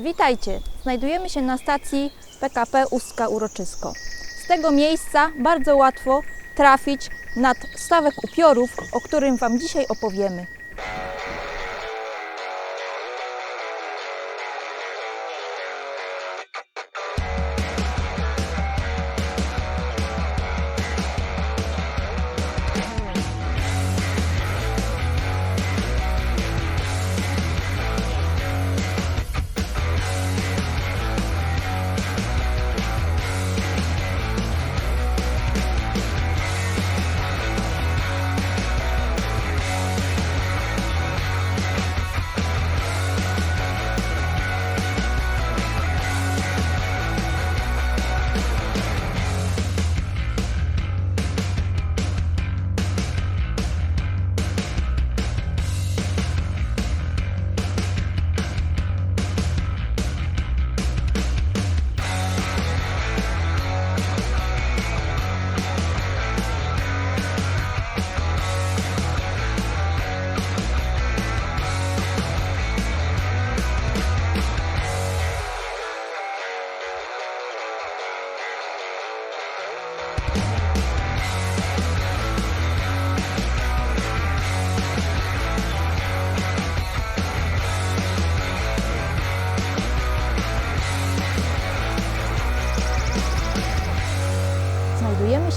Witajcie! Znajdujemy się na stacji PKP Ustka Uroczysko. Z tego miejsca bardzo łatwo trafić nad stawek upiorów, o którym Wam dzisiaj opowiemy.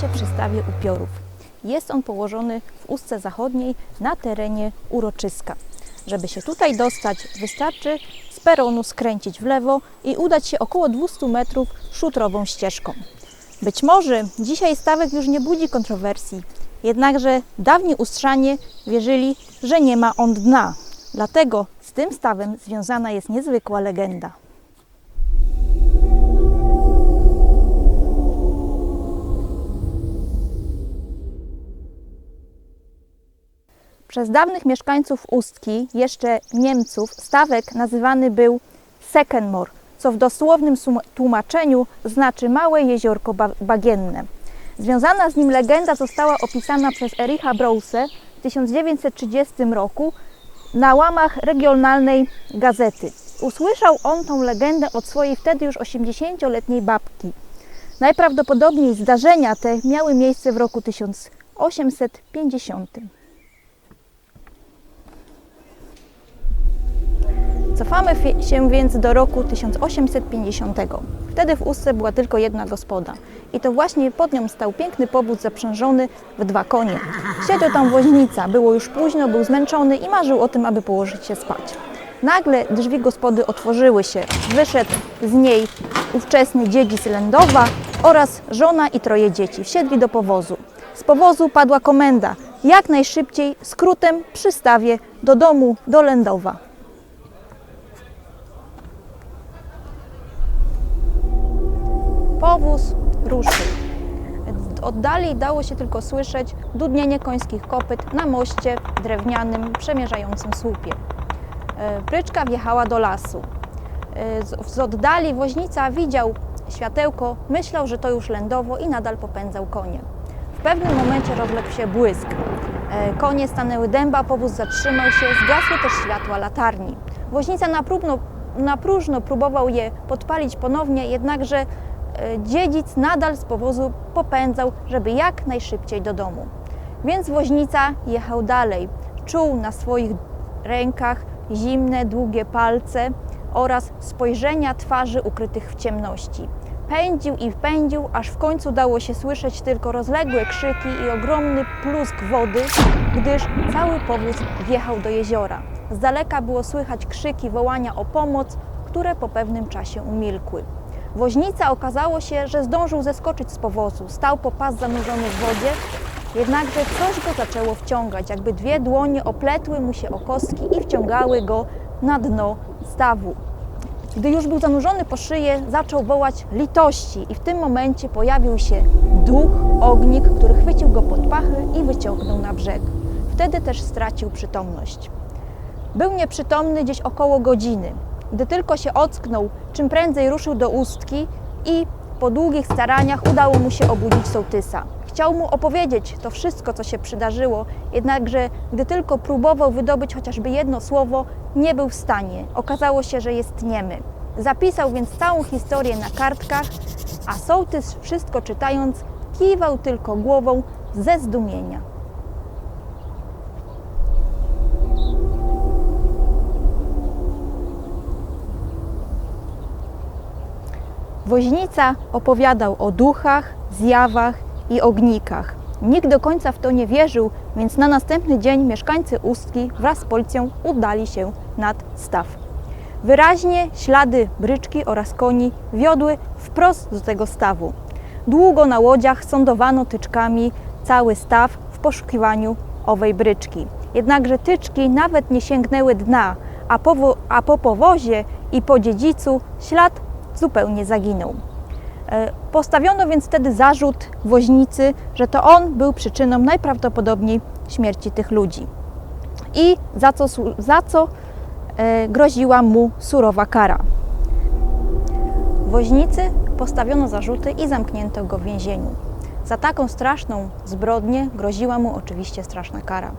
Się przy stawie upiorów. Jest on położony w ustce zachodniej na terenie uroczyska. Żeby się tutaj dostać, wystarczy z peronu skręcić w lewo i udać się około 200 metrów szutrową ścieżką. Być może dzisiaj stawek już nie budzi kontrowersji, jednakże dawni ustrzanie wierzyli, że nie ma on dna. Dlatego z tym stawem związana jest niezwykła legenda. Przez dawnych mieszkańców Ustki, jeszcze Niemców, stawek nazywany był Sekenmor, co w dosłownym tłumaczeniu znaczy małe jeziorko ba- bagienne. Związana z nim legenda została opisana przez Ericha Brause w 1930 roku na łamach regionalnej gazety. Usłyszał on tą legendę od swojej wtedy już 80-letniej babki. Najprawdopodobniej zdarzenia te miały miejsce w roku 1850. Cofamy się więc do roku 1850. Wtedy w Ustce była tylko jedna gospoda. I to właśnie pod nią stał piękny powóz zaprzężony w dwa konie. Siedział tam woźnica, było już późno, był zmęczony i marzył o tym, aby położyć się spać. Nagle drzwi gospody otworzyły się. Wyszedł z niej ówczesny dziedzic Lędowa oraz żona i troje dzieci. Wsiedli do powozu. Z powozu padła komenda. Jak najszybciej, skrótem, przystawie do domu, do Lędowa. Powóz ruszył. Oddali dało się tylko słyszeć dudnienie końskich kopyt na moście drewnianym przemierzającym słupie. E, Pryczka wjechała do lasu. E, Z, oddali woźnica widział światełko, myślał, że to już lędowo i nadal popędzał konie. W pewnym momencie rozległ się błysk. E, Konie stanęły dęba, powóz zatrzymał się, zgasły też światła latarni. Woźnica na, próbno, na próżno próbował je podpalić ponownie, jednakże dziedzic nadal z powozu popędzał, żeby jak najszybciej do domu. Więc woźnica jechał dalej. Czuł na swoich rękach zimne, długie palce oraz spojrzenia twarzy ukrytych w ciemności. Pędził i pędził, aż w końcu dało się słyszeć tylko rozległe krzyki i ogromny plusk wody, gdyż cały powóz wjechał do jeziora. Z daleka było słychać krzyki wołania o pomoc, które po pewnym czasie umilkły. Woźnica okazało się, że zdążył zeskoczyć z powozu. Stał po pas zanurzony w wodzie, jednakże coś go zaczęło wciągać, jakby dwie dłonie opletły mu się o kostki i wciągały go na dno stawu. Gdy już był zanurzony po szyję, zaczął wołać litości i w tym momencie pojawił się duch, ognik, który chwycił go pod pachy i wyciągnął na brzeg. Wtedy też stracił przytomność. Był nieprzytomny gdzieś około godziny. Gdy tylko się ocknął, czym prędzej ruszył do ustki i po długich staraniach udało mu się obudzić sołtysa. Chciał mu opowiedzieć to wszystko, co się przydarzyło, jednakże gdy tylko próbował wydobyć chociażby jedno słowo, nie był w stanie. Okazało się, że jest niemy. Zapisał więc całą historię na kartkach, a sołtys wszystko czytając kiwał tylko głową ze zdumienia. Woźnica opowiadał o duchach, zjawach i ognikach. Nikt do końca w to nie wierzył, więc na następny dzień mieszkańcy Ustki wraz z policją udali się nad staw. Wyraźnie ślady bryczki oraz koni wiodły wprost do tego stawu. Długo na łodziach sądowano tyczkami cały staw w poszukiwaniu owej bryczki. Jednakże tyczki nawet nie sięgnęły dna, a po, a po powozie i po dziedzicu ślad zupełnie zaginął. E, Postawiono więc wtedy zarzut woźnicy, że to on był przyczyną najprawdopodobniej śmierci tych ludzi. I za co, za co e, groziła mu surowa kara. Woźnicy postawiono zarzuty i zamknięto go w więzieniu. Za taką straszną zbrodnię groziła mu oczywiście straszna kara.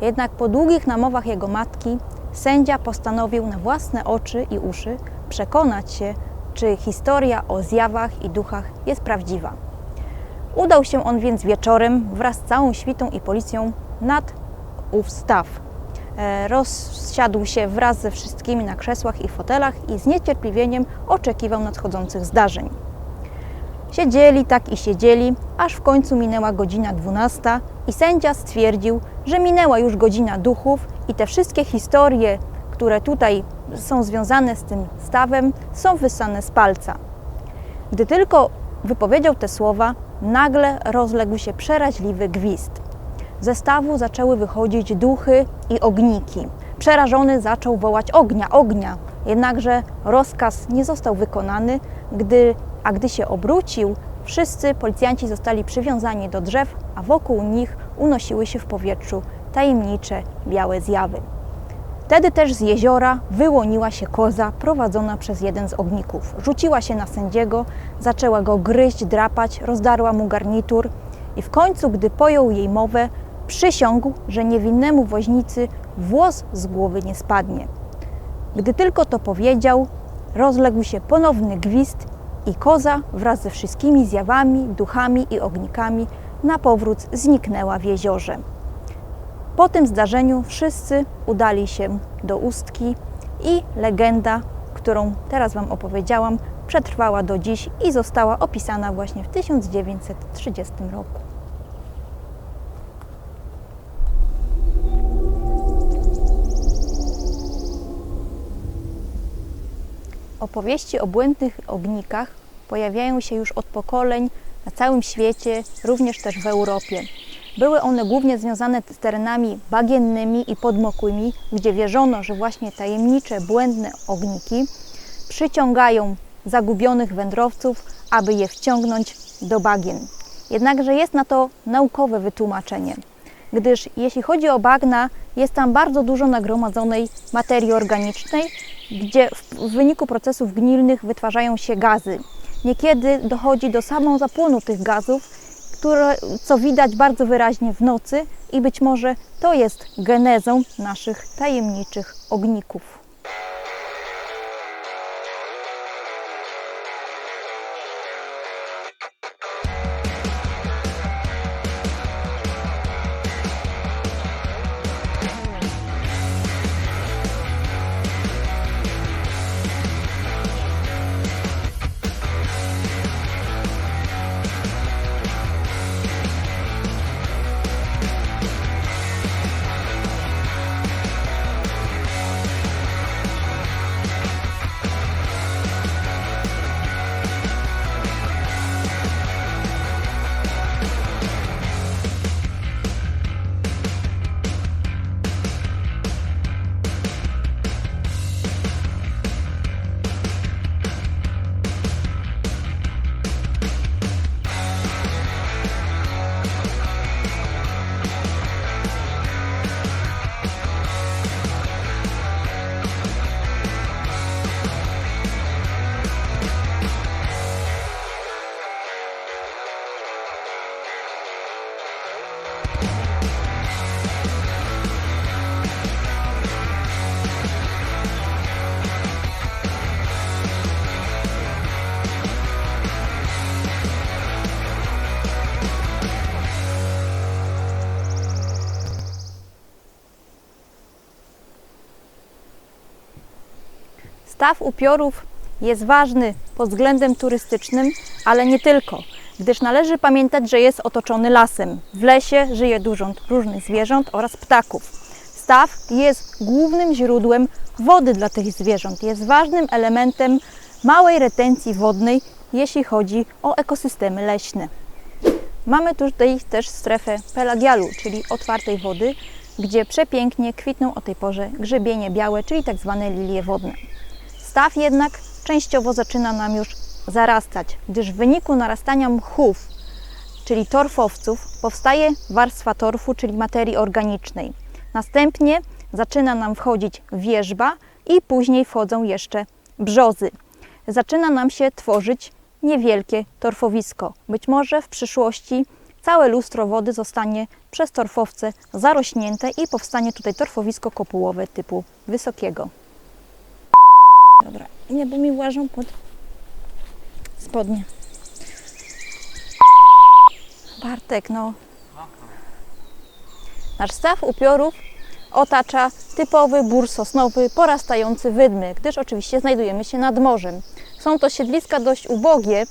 Jednak po długich namowach jego matki sędzia postanowił na własne oczy i uszy przekonać się, czy historia o zjawach i duchach jest prawdziwa. Udał się on więc wieczorem wraz z całą świtą i policją nad ów staw. E, Rozsiadł się wraz ze wszystkimi na krzesłach i fotelach i z niecierpliwieniem oczekiwał nadchodzących zdarzeń. Siedzieli tak i siedzieli, aż w końcu minęła godzina 12 i sędzia stwierdził, że minęła już godzina duchów i te wszystkie historie, które tutaj są związane z tym stawem, są wysane z palca. Gdy tylko wypowiedział te słowa, nagle rozległ się przeraźliwy gwizd. Ze stawu zaczęły wychodzić duchy i ogniki. Przerażony zaczął wołać ognia, ognia. Jednakże rozkaz nie został wykonany, gdy, a gdy się obrócił, wszyscy policjanci zostali przywiązani do drzew, a wokół nich unosiły się w powietrzu tajemnicze białe zjawy. Wtedy też z jeziora wyłoniła się koza prowadzona przez jeden z ogników. Rzuciła się na sędziego, zaczęła go gryźć, drapać, rozdarła mu garnitur i w końcu, gdy pojął jej mowę, przysiągł, że niewinnemu woźnicy włos z głowy nie spadnie. Gdy tylko to powiedział, rozległ się ponowny gwizd i koza wraz ze wszystkimi zjawami, duchami i ognikami na powrót zniknęła w jeziorze. Po tym zdarzeniu wszyscy udali się do Ustki i legenda, którą teraz Wam opowiedziałam, przetrwała do dziś i została opisana właśnie w 1930 roku. Opowieści o błędnych ognikach pojawiają się już od pokoleń na całym świecie, również też w Europie. Były one głównie związane z terenami bagiennymi i podmokłymi, gdzie wierzono, że właśnie tajemnicze, błędne ogniki przyciągają zagubionych wędrowców, aby je wciągnąć do bagien. Jednakże jest na to naukowe wytłumaczenie, gdyż jeśli chodzi o bagna, jest tam bardzo dużo nagromadzonej materii organicznej, gdzie w wyniku procesów gnilnych wytwarzają się gazy. Niekiedy dochodzi do samozapłonu tych gazów, które, co widać bardzo wyraźnie w nocy i być może to jest genezą naszych tajemniczych ogników. Staw upiorów jest ważny pod względem turystycznym, ale nie tylko, gdyż należy pamiętać, że jest otoczony lasem. W lesie żyje dużo różnych zwierząt oraz ptaków. Staw jest głównym źródłem wody dla tych zwierząt. Jest ważnym elementem małej retencji wodnej, jeśli chodzi o ekosystemy leśne. Mamy tutaj też strefę pelagialu, czyli otwartej wody, gdzie przepięknie kwitną o tej porze grzebienie białe, czyli tak zwane lilie wodne. Staw jednak częściowo zaczyna nam już zarastać, gdyż w wyniku narastania mchów, czyli torfowców, powstaje warstwa torfu, czyli materii organicznej. Następnie zaczyna nam wchodzić wierzba i później wchodzą jeszcze brzozy. Zaczyna nam się tworzyć niewielkie torfowisko. Być może w przyszłości całe lustro wody zostanie przez torfowce zarośnięte i powstanie tutaj torfowisko kopułowe typu wysokiego. Dobra, nie, bo mi włażą pod spodnie. Bartek, no. Nasz staw upiorów otacza typowy bór sosnowy porastający wydmy, gdyż oczywiście znajdujemy się nad morzem. Są to siedliska dość ubogie,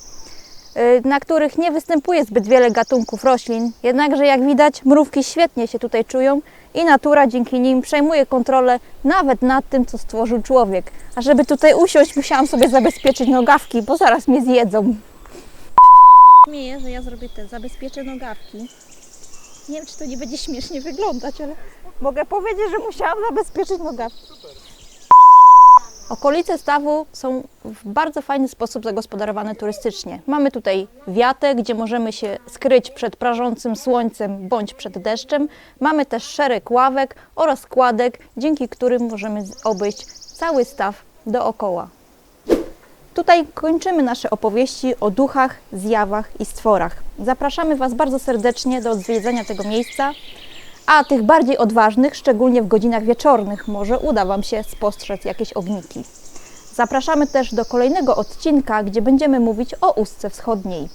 na których nie występuje zbyt wiele gatunków roślin, jednakże jak widać mrówki świetnie się tutaj czują i natura dzięki nim przejmuje kontrolę nawet nad tym, co stworzył człowiek. A żeby tutaj usiąść, musiałam sobie zabezpieczyć nogawki, bo zaraz mnie zjedzą. Śmieję, że ja zrobię te, zabezpieczę nogawki. Nie wiem, czy to nie będzie śmiesznie wyglądać, ale mogę powiedzieć, że musiałam zabezpieczyć nogawki. Okolice stawu są w bardzo fajny sposób zagospodarowane turystycznie. Mamy tutaj wiatę, gdzie możemy się skryć przed prażącym słońcem bądź przed deszczem. Mamy też szereg ławek oraz kładek, dzięki którym możemy obejść cały staw dookoła. Tutaj kończymy nasze opowieści o duchach, zjawach i stworach. Zapraszamy Was bardzo serdecznie do odwiedzenia tego miejsca, a tych bardziej odważnych, szczególnie w godzinach wieczornych, może uda Wam się spostrzec jakieś ogniki. Zapraszamy też do kolejnego odcinka, gdzie będziemy mówić o Ustce Wschodniej.